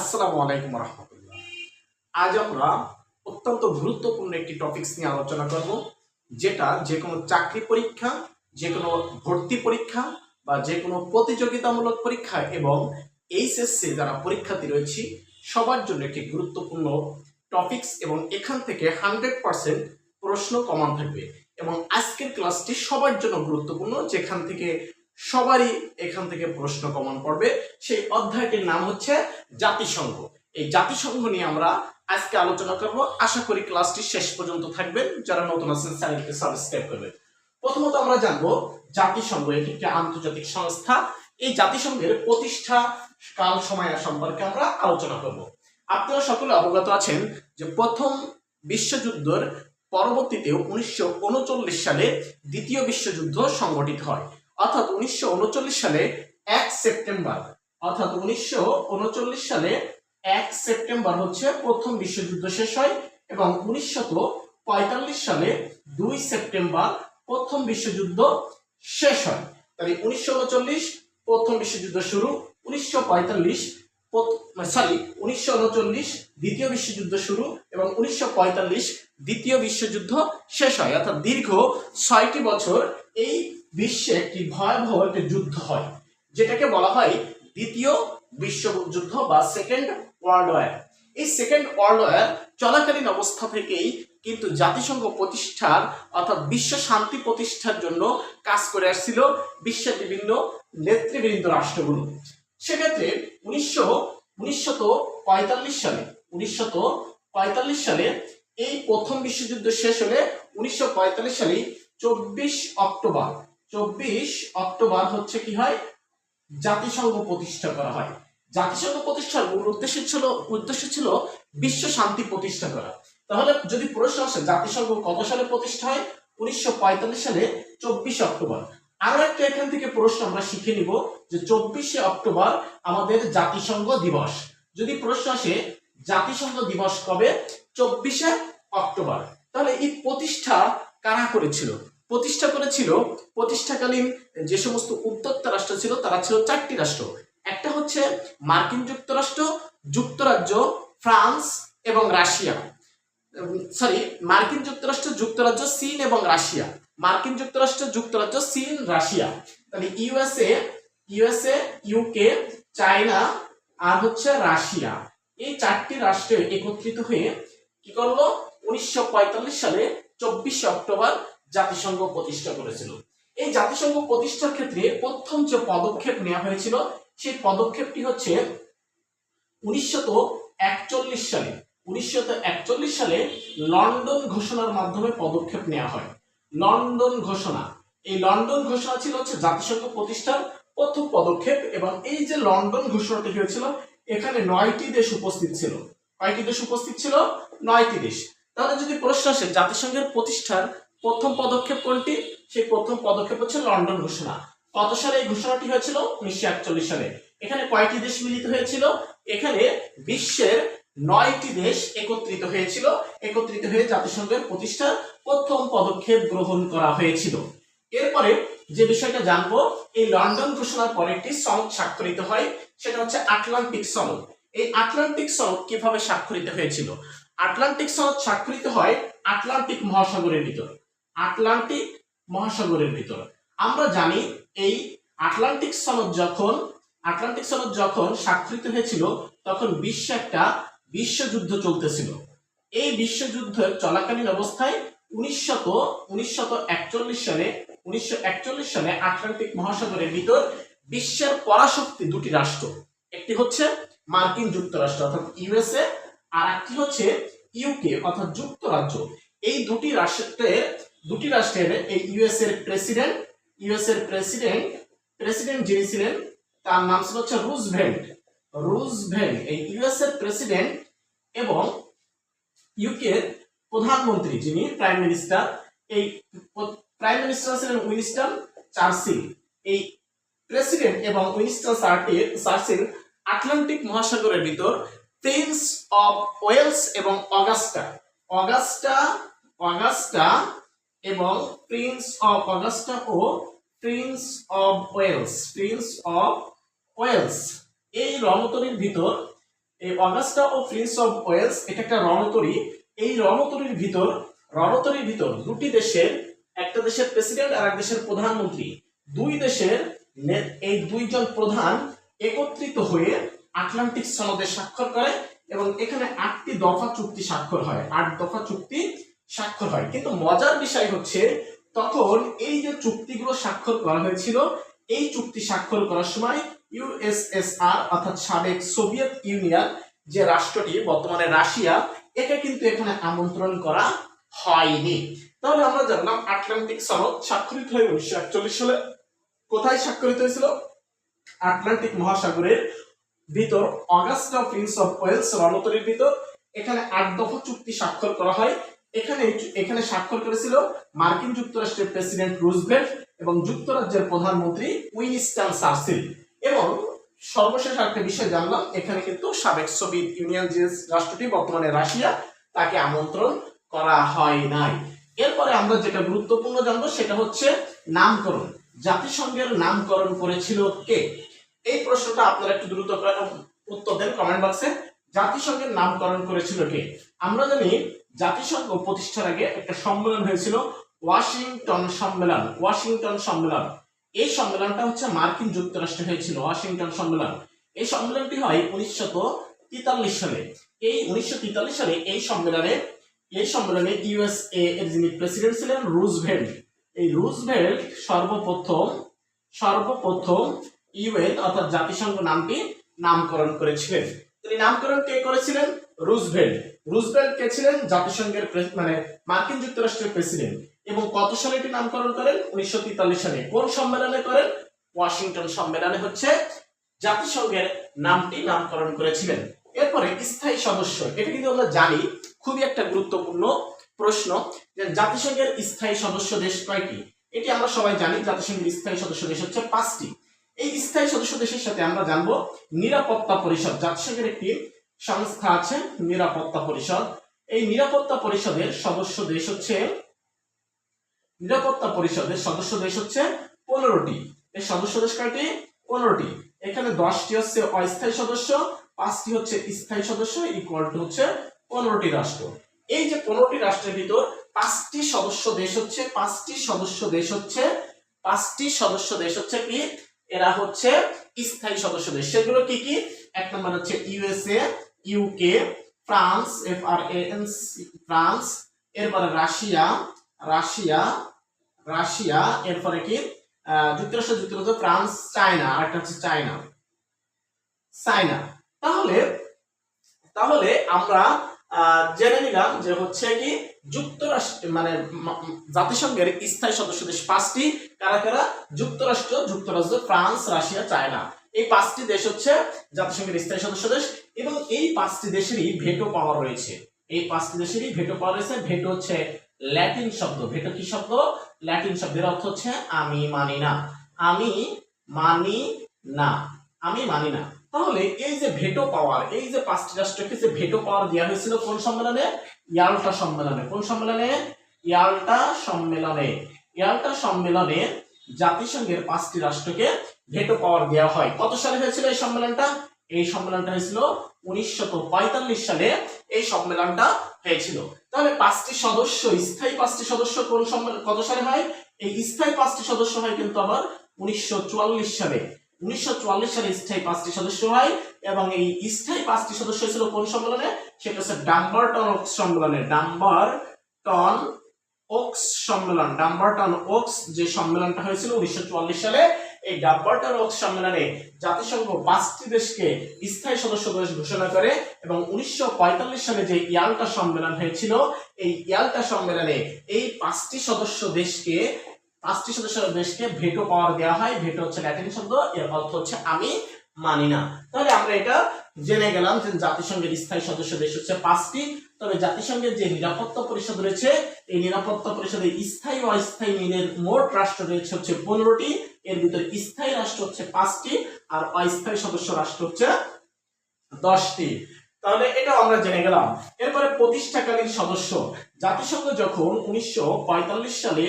আসসালামু আলাইকুম রহমতুল্লাহ। আজ আমরা অত্যন্ত গুরুত্বপূর্ণ একটি টপিকস নিয়ে আলোচনা করব, যেটা যে কোনো চাকরি পরীক্ষা যে কোনো ভর্তি পরীক্ষা বা যে কোনো প্রতিযোগিতামূলক পরীক্ষা এবং এইচএসসি যারা পরীক্ষার্থী রয়েছে, সবার জন্য একটি গুরুত্বপূর্ণ টপিকস এবং এখান থেকে হান্ড্রেড পার্সেন্ট প্রশ্ন কমন থাকবে এবং আজকের ক্লাসটি সবার জন্য গুরুত্বপূর্ণ, যেখান থেকে সবারই এখান থেকে প্রশ্ন কমন পড়বে। সেই অধ্যায়টির নাম হচ্ছে জাতিসংঘ। এই জাতিসংঘ নিয়ে আমরা আজকে আলোচনা করব। আশা করি ক্লাসটি শেষ পর্যন্ত থাকবেন। যারা নতুন আছেন চ্যানেলকে সাবস্ক্রাইব করবেন। প্রথমত আমরা জানব জাতিসংঘ এটি একটি আন্তর্জাতিক সংস্থা। এই জাতিসংঘের প্রতিষ্ঠা কাল সময় সম্পর্কে আমরা আলোচনা করব। আপনারা সকলে অবগত আছেন যে প্রথম বিশ্বযুদ্ধের পরবর্তীতে উনিশশো উনচল্লিশ সালে দ্বিতীয় বিশ্বযুদ্ধ সংগঠিত হয়। অর্থাৎ উনিশশো উনচল্লিশ সালে এক সেপ্টেম্বর। অর্থাৎ উনিশশো উনচল্লিশ সালে এক সেপ্টেম্বর হচ্ছে প্রথম বিশ্বযুদ্ধ শেষ হয় এবং উনিশশত সালে দুই সেপ্টেম্বর প্রথম বিশ্বযুদ্ধ শেষ হয়। তাহলে উনিশশো উনচল্লিশ প্রথম বিশ্বযুদ্ধ শুরু, উনিশশো সরি উনিশশো উনচল্লিশ দ্বিতীয় বিশ্বযুদ্ধ শুরু এবং উনিশশো পঁয়তাল্লিশ দ্বিতীয় বিশ্বযুদ্ধ শেষ হয়। অর্থাৎ দীর্ঘ ছয়টি বছর এই বিশ্বে একটি ভয়াবহ একটি যুদ্ধ হয়, যেটাকে বলা হয় দ্বিতীয় বিশ্বযুদ্ধ বা সেকেন্ড ওয়ার্ল্ড ওয়ার এই সেকেন্ড ওয়ার্ল্ড ওয়ার চলাকালীন অবস্থা থেকেই কিন্তু জাতিসংঘ প্রতিষ্ঠার অর্থাৎ বিশ্ব শান্তি প্রতিষ্ঠার জন্য কাজ করে আসছিল বিশ্বের বিভিন্ন নেতৃবৃন্দ রাষ্ট্রগুলো। সেক্ষেত্রে উনিশশো উনিশশত পঁয়তাল্লিশ সালে উনিশশত পঁয়তাল্লিশ সালে এই প্রথম বিশ্বযুদ্ধ শেষ হলে উনিশশো পঁয়তাল্লিশ সালে চব্বিশ অক্টোবর চব্বিশ অক্টোবর হচ্ছে কি হয়? জাতিসংঘ প্রতিষ্ঠা করা হয়। জাতিসংঘ প্রতিষ্ঠার মূল উদ্দেশ্য ছিল উদ্দেশ্য ছিল বিশ্ব শান্তি প্রতিষ্ঠা করা। তাহলে যদি প্রশ্ন আসে, জাতিসংঘ কত সালে প্রতিষ্ঠা হয়? উনিশশো পঁয়তাল্লিশ সালে চব্বিশে অক্টোবর। আরও একটা এখান থেকে প্রশ্ন আমরা শিখে নিব যে চব্বিশে অক্টোবর আমাদের জাতিসংঘ দিবস। যদি প্রশ্ন আসে, জাতিসংঘ দিবস কবে? চব্বিশে অক্টোবর। তাহলে এই প্রতিষ্ঠা কারা করেছিল? প্রতিষ্ঠা করেছিল, প্রতিষ্ঠাকালীন যে সমস্ত উদ্যোক্তা রাষ্ট্র ছিল, তারা ছিল চারটি রাষ্ট্র। একটা হচ্ছে মার্কিন যুক্তরাষ্ট্র, যুক্তরাজ্য, ফ্রান্স এবং রাশিয়া। সরি মার্কিন যুক্তরাষ্ট্র, যুক্তরাজ্য, চীন এবং রাশিয়া। মার্কিন যুক্তরাষ্ট্র, যুক্তরাজ্য, চীন, রাশিয়া। তাহলে ইউএসএ ইউএসএ, ইউকে, চায়না আর হচ্ছে রাশিয়া। এই চারটি রাষ্ট্রে একত্রিত হয়ে কি করল? উনিশশো পঁয়তাল্লিশ সালে চব্বিশে অক্টোবর জাতিসংঘ প্রতিষ্ঠা করেছিল। এই জাতিসংঘ প্রতিষ্ঠার ক্ষেত্রে প্রথম যে পদক্ষেপ নেওয়া হয়েছিল, সেই পদক্ষেপটি হচ্ছে উনিশশত একচল্লিশ সালে উনিশশত একচল্লিশ সালে লন্ডন ঘোষণার মাধ্যমে পদক্ষেপ নেওয়া হয়। লন্ডন ঘোষণা। এই লন্ডন ঘোষণা ছিল হচ্ছে জাতিসংঘ প্রতিষ্ঠার প্রথম পদক্ষেপ এবং এই যে লন্ডন ঘোষণাটি হয়েছিল, এখানে নয়টি দেশ উপস্থিত ছিল। কয়টি দেশ উপস্থিত ছিল? নয়টি দেশ। তাহলে যদি প্রশ্ন আসে, জাতিসংঘের প্রতিষ্ঠার প্রথম পদক্ষেপ কোনটি? সেই প্রথম পদক্ষেপ হচ্ছে লন্ডন ঘোষণা। কত সালে এই ঘোষণাটি হয়েছিল? উনিশশো একচল্লিশ সালে। এখানে কয়টি দেশ মিলিত হয়েছিল? এখানে বিশ্বের নয়টি দেশ একত্রিত হয়েছিল। একত্রিত হয়ে জাতিসংঘের প্রতিষ্ঠার প্রথম পদক্ষেপ গ্রহণ করা হয়েছিল। এরপরে যে বিষয়টা জানব, এই লন্ডন ঘোষণার পরে একটি সনদ স্বাক্ষরিত হয়। সেটা হচ্ছে আটলান্টিক সনদ। এই আটলান্টিক সনদ কীভাবে স্বাক্ষরিত হয়েছিল? আটলান্টিক সনদ স্বাক্ষরিত হয় আটলান্টিক মহাসাগরের ভিতর। আটলান্টিক মহাসাগরের ভিতর। আমরা জানি এই আটলান্টিক সনদ যখন, আটলান্টিক সনদ যখন স্বাক্ষরিত হয়েছিল, তখন বিশ্বে একটা বিশ্বযুদ্ধ চলতেছিল। এই বিশ্বযুদ্ধের চলাকালীন অবস্থায় উনিশশত উনিশশত একচল্লিশ সালে, উনিশশো একচল্লিশ সালে আটলান্টিক মহাসাগরের ভিতর বিশ্বের পরাশক্তি দুটি রাষ্ট্র, একটি হচ্ছে মার্কিন যুক্তরাষ্ট্র অর্থাৎ ইউএসএ, আর একটি হচ্ছে ইউকে অর্থাৎ যুক্তরাজ্য। এই দুটি রাষ্ট্রের দুটি রাষ্ট্রের এই ইউএস এর প্রেসিডেন্ট ইউএস এর প্রেসিডেন্ট প্রেসিডেন্ট যিনি ছিলেন, তার নাম ছিল হচ্ছে রুজভেল্ট রুজভেল্ট এই ইউএস এর প্রেসিডেন্ট এবং ইউকের প্রধানমন্ত্রী যিনি প্রাইম মিনিস্টার এই প্রাইম মিনিস্টার ছিলেন উইনস্টন চার্চিল এই প্রেসিডেন্ট এবং উইনস্টন চার্চিল আটলান্টিক মহাসাগরের ভিতর প্রিন্স অফ ওয়েলস এবং অগাস্টা অগাস্টা অগাস্টা এবং Prince of Augusta O Prince of Wales, Prince of Wales. এই রমতলির ভিতর, এই অগাস্টা ও প্রিন্স অফ ওয়েলস, এটা একটা রণতরী। এই রণতরীর ভিতর রণতরীর ভিতর দুটি দেশের, একটা দেশের প্রেসিডেন্ট আর এক দেশের প্রধানমন্ত্রী। দুই দেশের এই দুইজন প্রধান একত্রিত হয়ে আটলান্টিক সনদে স্বাক্ষর করে এবং এখানে আটটি দফা চুক্তি স্বাক্ষর হয়। আট দফা চুক্তি স্বাক্ষর হয়। কিন্তু মজার বিষয় হচ্ছে, তখন এই যে চুক্তিগুলো স্বাক্ষর করা হয়েছিল, এই চুক্তি স্বাক্ষর করার সময় ইউএসএসআর অর্থাৎ সাবেক সোভিয়েত ইউনিয়ন যে রাষ্ট্রটি, বর্তমানে রাশিয়া, একে কিন্তু এখানে আমন্ত্রণ করা হয়নি। তাহলে আমরা জানলাম আটলান্টিক সনদ স্বাক্ষরিত হয়ে উনিশশো একচল্লিশ সালে। কোথায় স্বাক্ষরিত হয়েছিল? আটলান্টিক মহাসাগরের ভিতর, অগাস্টা প্রিন্স অফ ওয়েলস রণতরীর ভিতর। এখানে আট দফা চুক্তি স্বাক্ষর করা হয়। এখানে এখানে স্বাক্ষর করেছিল মার্কিন যুক্তরাষ্ট্রের প্রেসিডেন্ট রুজভেল্ট এবং যুক্তরাজ্যের প্রধানমন্ত্রী উইনস্টন সার্সিল এবং সর্বশেষ একটা বিষয় জানলাম, এখানে কিন্তু সাবেক সোভিয়েত ইউনিয়ন যে রাষ্ট্রটি, বর্তমানে রাশিয়া, তাকে আমন্ত্রণ করা হয় নাই। এরপরে আমরা যেটা গুরুত্বপূর্ণ জানব সেটা হচ্ছে নামকরণ। জাতিসংঘের নামকরণ করেছিল কে? এই প্রশ্নটা আপনারা একটু দ্রুত উত্তর দেন কমেন্ট বক্সে। জাতিসংঘের নামকরণ করেছিল কে? আমরা জানি জাতিসংঘ প্রতিষ্ঠার আগে একটা সম্মেলন হয়েছিল, ওয়াশিংটন সম্মেলন। ওয়াশিংটন সম্মেলন। এই সম্মেলনটা হচ্ছে মার্কিন যুক্তরাষ্ট্রে হয়েছিল, ওয়াশিংটন সম্মেলন। এই সম্মেলনটি হয় উনিশশো তেতাল্লিশ সালে। এই উনিশশো তেতাল্লিশ সালে এই সম্মেলনে এই সম্মেলনে ইউএসএ এর যিনি প্রেসিডেন্ট ছিলেন রুজভেল্ট। এই রুজভেল্ট সর্বপ্রথম সর্বপ্রথম ইউএন অর্থাৎ জাতিসংঘ নামটি নামকরণ করেছিলেন। তিনি নামকরণ কে করেছিলেন? রুজভেল্ট। রুজভেল্ট কে ছিলেন? জাতিসংঘের মানে মার্কিন যুক্তরাষ্ট্রের প্রেসিডেন্ট। এবং কত সালে এটি নামকরণ করেন? উনিশশো তেতাল্লিশ সালে। কোন সম্মেলনে করেন? ওয়াশিংটন সম্মেলনে হচ্ছে জাতিসংঘের নামটি নামকরণ করেছিলেন। এরপরে স্থায়ী সদস্য। এটা কিন্তু আমরা জানি, খুবই একটা গুরুত্বপূর্ণ প্রশ্ন যে জাতিসংঘের স্থায়ী সদস্য দেশ কয়টি? এটি আমরা সবাই জানি, জাতিসংঘের স্থায়ী সদস্য দেশ হচ্ছে পাঁচটি। এই স্থায়ী সদস্য দেশের সাথে আমরা জানব নিরাপত্তা পরিষদ জাতিসংঘের একটি সংস্থা আছে, নিরাপত্তা পরিষদ। এই নিরাপত্তা পরিষদের সদস্য দেশ হচ্ছে, নিরাপত্তা পরিষদের সদস্য দেশ হচ্ছে পনেরোটি। এই সদস্য দেশ কয়টি? পনেরোটি। এখানে দশটি হচ্ছে অস্থায়ী সদস্য, পাঁচটি হচ্ছে স্থায়ী সদস্য ইকুয়াল টু হচ্ছে পনেরোটি রাষ্ট্র। এই যে পনেরোটি রাষ্ট্রের ভিতর পাঁচটি সদস্য দেশ হচ্ছে, পাঁচটি সদস্য দেশ হচ্ছে, পাঁচটি সদস্য দেশ হচ্ছে কি? এরা হচ্ছে স্থায়ী সদস্য দেশ। সেগুলো কি কি? এক নম্বর হচ্ছে USA, UK, France F R N France, এরপরে রাশিয়া রাশিয়া রাশিয়া, এরপরে কি? যুক্তরাষ্ট্র, যুক্তরাজ্য, ফ্রান্স, চায়না আর একটা হচ্ছে চায়না। চায়না। তাহলে তাহলে আমরা জেনে নিলাম যে হচ্ছে কি যুক্তরাষ্ট্র মানে জাতিসংঘের স্থায়ী সদস্য দেশ পাঁচটি। কারা কারা? যুক্তরাষ্ট্র, যুক্তরাজ্য, ফ্রান্স, রাশিয়া, চায়না। এই পাঁচটি দেশ হচ্ছে জাতিসংঘের স্থায়ী সদস্য দেশ এবং এই পাঁচটি দেশেরই ভেটো পাওয়ার রয়েছে। এই পাঁচটি দেশেরই ভেটো পাওয়ার রয়েছে। ভেটো হচ্ছে ল্যাটিন শব্দ। ভেটো কি শব্দ? ল্যাটিন শব্দের অর্থ হচ্ছে আমি মানি না। আমি মানি না। আমি মানি না। তাহলে এই যে ভেটো পাওয়ার, এই যে পাঁচটি রাষ্ট্রকে যে ভেটো পাওয়ার দেওয়া হয়েছিল কোন সম্মেলনে? ইয়াল্টা সম্মেলনে। কোন সম্মেলনে? ইয়াল্টা সম্মেলনে। ইয়াল্টা সম্মেলনে জাতিসংঘের পাঁচটি রাষ্ট্রকে ভেটো পাওয়ার দেওয়া হয়। কত সালে হয়েছিল এই সম্মেলনটা? এই সম্মেলনটা হয়েছিল উনিশশো পঁয়তাল্লিশ সালে এই সম্মেলনটা হয়েছিল। তাহলে পাঁচটি সদস্য, স্থায়ী পাঁচটি সদস্য কোন সম্মেলন কত সালে হয়? এই স্থায়ী পাঁচটি সদস্য হয় কিন্তু আবার উনিশশো চুয়াল্লিশ সালে। উনিশশো চুয়াল্লিশ সালে স্থায়ী পাঁচটি সদস্য হয় এবং এই স্থায়ী পাঁচটি সদস্য ছিল কোন সম্মেলনে? সেটা হচ্ছে ডাম্বারটন ওক্স সম্মেলনে। ডাম্বারটন ওক্স সম্মেলন ডাম্বারটন ওক্স যে সম্মেলনটা হয়েছিল উনিশশো চুয়াল্লিশ সালে, এই ডাম্বারটন ওক্স সম্মেলনে জাতিসংঘ পাঁচটি দেশকে স্থায়ী সদস্য দেশ ঘোষণা করে এবং উনিশশো পঁয়তাল্লিশ সালে যে ইয়াল্টা সম্মেলন হয়েছিল, এই ইয়াল্টা সম্মেলনে এই পাঁচটি সদস্য দেশকে পাঁচটি সদস্য দেশকে ভেটো পাওয়ার দেওয়া হয়। ভেটো হচ্ছে ল্যাটিন শব্দ, এর অর্থ হচ্ছে আমি মানি না। তাহলে আমরা এটা জেনে গেলাম যে জাতিসংঘের স্থায়ী সদস্য দেশ হচ্ছে পাঁচটি। তবে জাতিসংঘের যে নিরাপত্তা পরিষদ রয়েছে, এই নিরাপত্তা পরিষদে স্থায়ী ও অস্থায়ী মিলের মোট রাষ্ট্র রয়েছে হচ্ছে পনেরোটি। এর ভিতরে স্থায়ী রাষ্ট্র হচ্ছে পাঁচটি আর অস্থায়ী সদস্য রাষ্ট্র হচ্ছে দশটি। তাহলে এটা আমরা জেনে গেলাম। এরপরে প্রতিষ্ঠাকালীন সদস্য। জাতিসংঘ যখন উনিশশো পঁয়তাল্লিশ সালে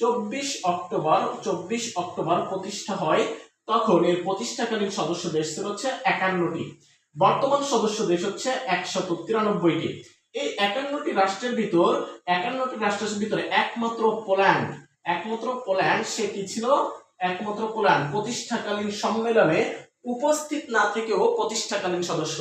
চব্বিশ অক্টোবর চব্বিশ অক্টোবর প্রতিষ্ঠা হয়, তখন এর প্রতিষ্ঠাকালীন সদস্য দেশ হচ্ছে একান্নটি। বর্তমান সদস্য দেশ হচ্ছে একশত তিরানব্বইটি। এই একান্নটি রাষ্ট্রের ভিতর, একান্নটি রাষ্ট্রের ভিতরে একমাত্র পোল্যান্ড। একমাত্র পোল্যান্ড, সে কি ছিল? একমাত্র পোল্যান্ড। প্রতিষ্ঠাকালীন সম্মেলনে উপস্থিত না থেকেও প্রতিষ্ঠাকালীন সদস্য।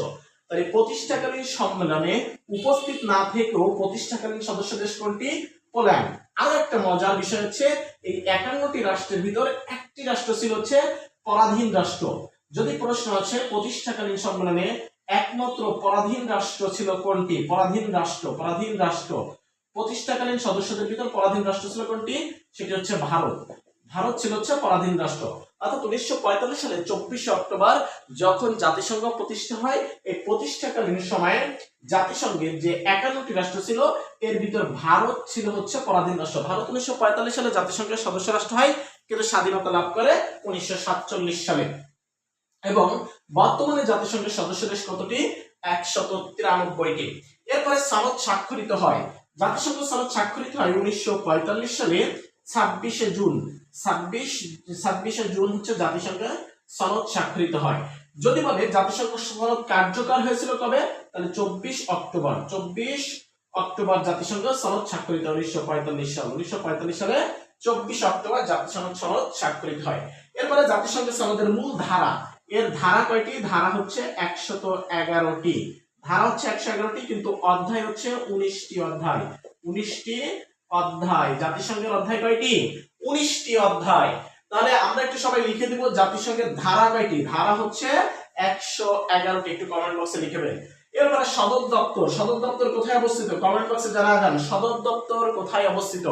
তাই প্রতিষ্ঠাকালীন সম্মেলনে উপস্থিত না থেকেও প্রতিষ্ঠাকালীন সদস্য দেশ কোনটি? পোল্যান্ড। আরও একটা মজার বিষয় হচ্ছে, এই একান্নটি রাষ্ট্রের ভিতর একটি রাষ্ট্র ছিল হচ্ছে পরাধীন রাষ্ট্র। যদি প্রশ্ন আছে, প্রতিষ্ঠাকালীন সম্মেলনে একমাত্র পরাধীন রাষ্ট্র ছিল কোনটি? পরাধীন রাষ্ট্র পরাধীন রাষ্ট্র। প্রতিষ্ঠাকালীন সদস্যদের ভিতর পরাধীন রাষ্ট্র ছিল কোনটি? সেটি হচ্ছে ভারত। ভারত ছিল হচ্ছে পরাধীন রাষ্ট্র। অর্থাৎ উনিশশো পঁয়তাল্লিশ সালে চব্বিশে অক্টোবর যখন জাতিসংঘ প্রতিষ্ঠা হয়, এই প্রতিষ্ঠাকালীন সময়ে জাতিসংঘের যে একান্নটি রাষ্ট্র ছিল, এর ভিতর ভারত ছিল হচ্ছে পরাধীন রাষ্ট্র। ভারত উনিশশো পঁয়তাল্লিশ সালে জাতিসংঘের সদস্য রাষ্ট্র হয়, কিন্তু স্বাধীনতা লাভ করে উনিশশো সাতচল্লিশ সালে। এবং বর্তমানে জাতিসংঘের সদস্য দেশ কতটি? একশত তিরানব্বইটি। এরপরে সনদ স্বাক্ষরিত হয়। জাতিসংঘ সনদ স্বাক্ষরিত হয় উনিশশো পঁয়তাল্লিশ সালে ছাব্বিশে জুন। ছাব্বিশ, ছাব্বিশে জুন হচ্ছে জাতিসংঘে সনদ স্বাক্ষরিত হয়। যদি বলে জাতিসংঘ সনদ কার্যকর হয়েছিল কবে? তাহলে চব্বিশ অক্টোবর। চব্বিশ অক্টোবর জাতিসংঘ সনদ স্বাক্ষরিত উনিশশো পঁয়তাল্লিশ সাল। উনিশশো পঁয়তাল্লিশ সালে চব্বিশ অক্টোবর জাতিসংঘ সনদ স্বাক্ষরিত হয়। এরপরে জাতিসংঘ সনদের মূল ধারা। এর ধারা কয়টি? ধারা হচ্ছে একশত এগারোটি। ধারা হচ্ছে একশো এগারোটি, কিন্তু অধ্যায় হচ্ছে উনিশটি অধ্যায়। উনিশটি অধ্যায়, জাতিসংঘের অধ্যায় কয়টি? উনিশটি অধ্যায়। তাহলে আমরা একটু সবাই লিখে দিব জাতিসংঘের ধারা কয়টি? ধারা হচ্ছে একশো এগারোটি, একটু কমেন্ট বক্সে লিখবেন এরপরে সদর দপ্তর সদর দপ্তর কোথায় অবস্থিত? কমেন্ট বক্সে জানা যান সদর দপ্তর কোথায় অবস্থিত?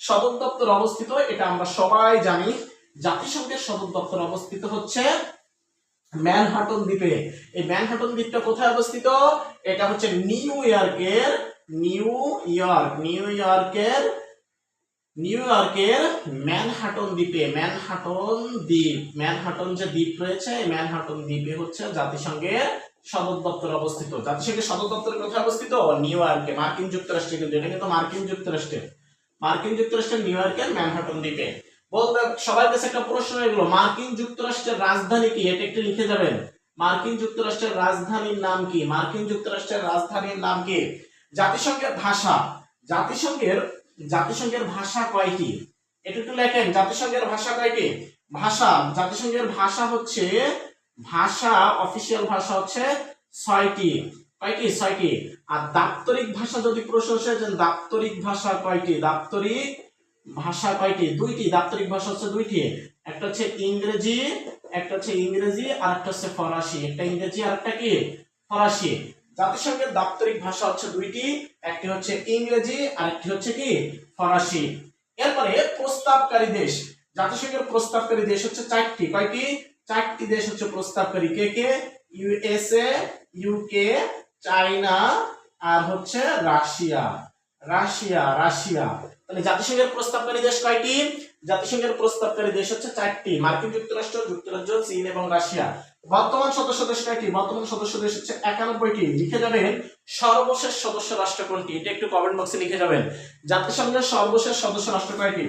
সদর দপ্তর অবস্থিত, এটা আমরা সবাই জানি, জাতিসংঘের সদর দপ্তর অবস্থিত হচ্ছে ম্যানহাটন দ্বীপে। এই ম্যানহাটন দ্বীপটা কোথায় অবস্থিত? এটা হচ্ছে নিউ ইয়র্কের নিউ ইয়র্ক, নিউ ইয়র্কের নিউ ইয়র্কের ম্যানহাটন দ্বীপে, ম্যানহাটন দ্বীপ, ম্যানহাটন যে দ্বীপ রয়েছে ম্যানহাটন দ্বীপে হচ্ছে জাতিসংঘের সদর দপ্তর অবস্থিত। জাতিসংঘের সদর দপ্তর কোথায় অবস্থিত? নিউ ইয়র্কে, মার্কিন যুক্তরাষ্ট্রে কিন্তু, এটা কিন্তু মার্কিন যুক্তরাষ্ট্রের। মার্কিন যুক্তরাষ্ট্রের নিউ ইয়র্কের ম্যানহাটন দ্বীপে। বলতে, সবার কাছে একটা প্রশ্ন এগুলো, মার্কিন যুক্তরাষ্ট্রের রাজধানী কি? এটা একটু লিখে যাবেন। মার্কিন যুক্তরাষ্ট্রের রাজধানীর নাম কি? মার্কিন যুক্তরাষ্ট্রের রাজধানীর নাম কি? জাতিসংঘের ভাষা, জাতিসংঘের জাতিসংঘের ভাষা কয়টি? এটা একটু লেখেন, জাতিসংঘের ভাষা কয়টি? ভাষা, জাতিসংঘের ভাষা হচ্ছে, ভাষা, অফিসিয়াল ভাষা হচ্ছে ছয়টি। কয়টি? ছয়টি। আর দাপ্তরিক ভাষা যদি প্রশ্ন আসে, যে দাপ্তরিক ভাষা কয়টি? দাপ্তরিক ভাষা কয়টি? দুইটি। দাপ্তরিক ভাষা হচ্ছে দুইটি। একটা হচ্ছে ইংরেজি, একটা হচ্ছে ইংরেজি আর একটা হচ্ছে ফরাসি। একটা ইংরেজি আর একটা কি? ফরাসি। জাতিসংঘের দাপ্তরিক ভাষা হচ্ছে দুইটি, একটি হচ্ছে ইংরেজি আর একটি হচ্ছে কি? ফরাসি। এরপরে প্রস্তাবকারী দেশ। জাতিসংঘের প্রস্তাবকারী দেশ হচ্ছে চারটি। কয়টি? চারটি দেশ হচ্ছে প্রস্তাবকারী। কে কে? ইউএসএ ইউকে চায়না আর হচ্ছে রাশিয়া। Russia Russia. তাহলে জাতিসংঘের প্রস্তাবকারী দেশ কয়টি? জাতিসংঘের প্রস্তাবকারী দেশ হচ্ছে চারটি। মার্কিন যুক্তরাষ্ট্র, যুক্তরাজ্য, চীন এবং রাশিয়া। বর্তমান সদস্য দেশ কয়টি? বর্তমান সদস্য দেশ হচ্ছে একানব্বইটি। লিখে যাবেন সর্বশেষ সদস্য রাষ্ট্র কোনটি? এটা একটু কমেন্ট বক্সে লিখে যাবেন। জাতিসংঘের সর্বশেষ সদস্য রাষ্ট্র কয়টি?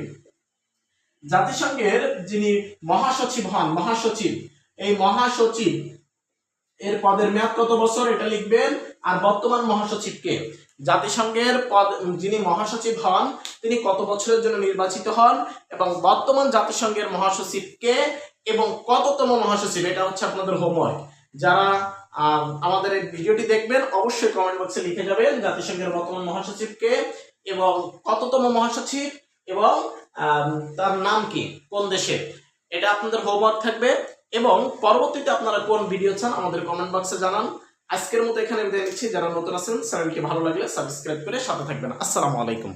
জাতিসংঘের যিনি মহাসচিব হন, মহাসচিব, এই মহাসচিব এর পদের মেয়াদ কত বছর এটা লিখবেন? আর বর্তমান মহাসচিবকে জাতিসংঘের পদ, যিনি মহাসচিব হন, তিনি কত বছরের জন্য নির্বাচিত হন? এবং বর্তমান জাতিসংঘের মহাসচিবকে এবং কততম মহাসচিব? এটা হচ্ছে আপনাদের হোমওয়ার্ক যারা আমাদের এই ভিডিওটি দেখবেন, অবশ্যই কমেন্ট বক্সে লিখে যাবেন জাতিসংঘের বর্তমান মহাসচিবকে এবং কততম মহাসচিব এবং তার নাম কি? কোন দেশের এটা আপনাদের হোমওয়ার্ক থাকবে। এবং পরবর্তীতে আপনারা কোন ভিডিও চান, আমাদের কমেন্ট বক্সে জানান। আজকের মতো এখানে বিদায় নিচ্ছি। যারা নতুন আছেন, চ্যানেলটি ভালো লাগলে সাবস্ক্রাইব করে সাথে থাকবেন। আসসালামু আলাইকুম।